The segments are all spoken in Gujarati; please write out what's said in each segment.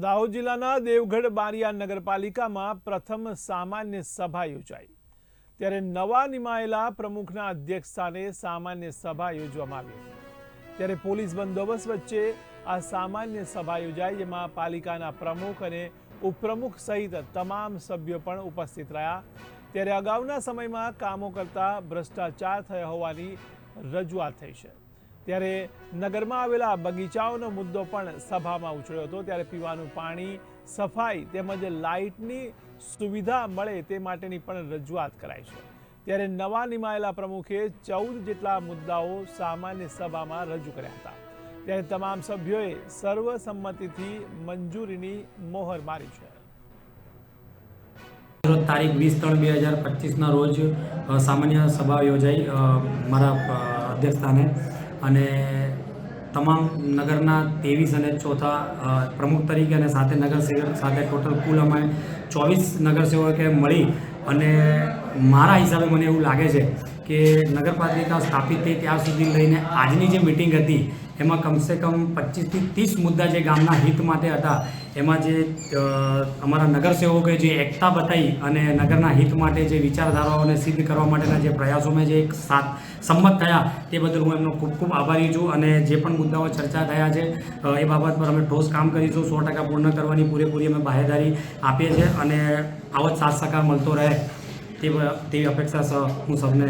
દાહોદ જિલ્લાના દેવગઢ બારિયા નગરપાલિકામાં પ્રથમ સામાન્ય સભા યોજાઈ. ત્યારે નવા નિમાયેલા પ્રમુખના અધ્યક્ષસ્થાને સામાન્ય સભા યોજવામાં આવી. ત્યારે પોલીસ બંદોબસ્ત વચ્ચે આ સામાન્ય સભા યોજાઈ, જેમાં પાલિકાના પ્રમુખ અને ઉપપ્રમુખ સહિત તમામ સભ્યો પણ ઉપસ્થિત રહ્યા. ત્યારે અગાઉના સમયમાં કામો કરતા ભ્રષ્ટાચાર થયા હોવાની રજૂઆત થઈ છે. ત્યારે નગરમાં આવેલા બગીચાઓનો મુદ્દો પણ સભામાં ઉછળ્યો હતો. ત્યારે પીવાનું પાણી, સફાઈ તેમજ લાઇટની સુવિધા મળે તે માટેની પણ રજૂઆત કરાઈ છે. ત્યારે નવા નિમાયેલા પ્રમુખે ચૌદ જેટલા મુદ્દાઓ સામાન્ય સભામાં રજૂ કર્યા હતા. ત્યારે તમામ સભ્યોએ સર્વસંમતિથી મંજૂરીની મોહર મારી છે. તારીખ વીસ ત્રણ બે હજાર પચીસના રોજ સામાન્ય સભા યોજાઈ મારા અધ્યક્ષ અધ્યક્ષસ્થાને. અને તમામ નગરના ત્રેવીસ અને ચોથા પ્રમુખ તરીકે અને સાથે નગરસેવક સાથે ટોટલ કુલ અમે ચોવીસ નગરસેવકે મળી અને મારા હિસાબે મને એવું લાગે છે કે નગરપાલિકા સ્થાપિત થઈ ત્યાં સુધી લઈને આજની જે મિટિંગ હતી, એમાં કમસે કમ પચીસથી ત્રીસ મુદ્દા જે ગામના હિત માટે હતા, એમાં જે અમારા નગરસેવકોએ જે એકતા બતાવી અને નગરના હિત માટે જે વિચારધારાઓને સિદ્ધ કરવા માટેના જે પ્રયાસોમાં જે એક સાથ સંમત થયા, તે બદલ હું એમનો ખૂબ ખૂબ આભારી છું અને જે પણ મુદ્દાઓ ચર્ચા થયા છે એ બાબત પર અમે ઠોસ કામ કરીશું, સો ટકા પૂર્ણ કરવાની પૂરેપૂરી અમે બાહેદારી આપીએ છીએ અને આવો જ સાથ સહકાર મળતો રહે. તેવી અપેક્ષા સહ હું સૌને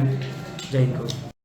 જય હિન્દ કહું